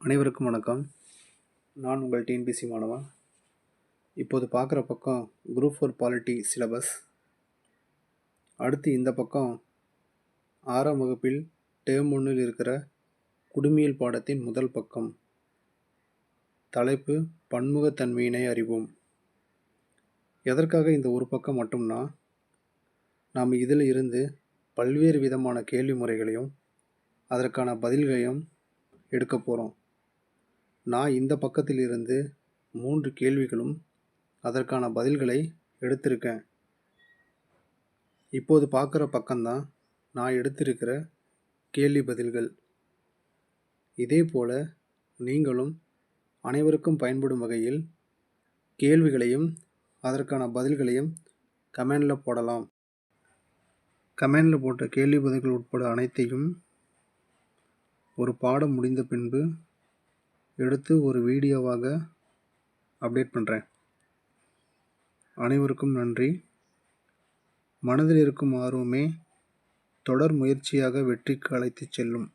அனைவருக்கும் வணக்கம். நான் உங்கள் டிஎன்பிசி மாணவன் இப்போது பார்க்குற பக்கம் குரூப் ஃபோர் பாலிட்டி சிலபஸ். அடுத்து இந்த பக்கம் ஆறாம் வகுப்பில் டேர்ம் ஒன்றில் இருக்கிற குடிமியல் பாடத்தின் முதல் பக்கம். தலைப்பு பன்முகத்தன்மையினை அறிவோம். எதற்காக இந்த ஒரு பக்கம் மட்டும்னா நாம் இதில் இருந்து பல்வேறு விதமான கேள்வி முறைகளையும் அதற்கான பதில்களையும் எடுக்க போகிறோம் நான் இந்த பக்கத்தில் இருந்து மூன்று கேள்விகளும் அதற்கான பதில்களை எடுத்திருக்கேன். இப்போது பார்க்குற பக்கம்தான் நான் எடுத்திருக்கிற கேள்வி பதில்கள். இதே போல் நீங்களும் அனைவருக்கும் பயன்படும் வகையில் கேள்விகளையும் அதற்கான பதில்களையும் கமெண்டில் போடலாம். கமெண்டில் போட்ட கேள்வி பதில்கள் உட்பட அனைத்தையும் ஒரு பாடம் முடிந்த பின்பு எடுத்து ஒரு வீடியோவாக அப்டேட் பண்ணுறேன் அனைவருக்கும் நன்றி. மனதில் இருக்கும் ஆர்வமே தொடர் முயற்சியாக வெற்றிக்கு அழைத்துச் செல்லும்.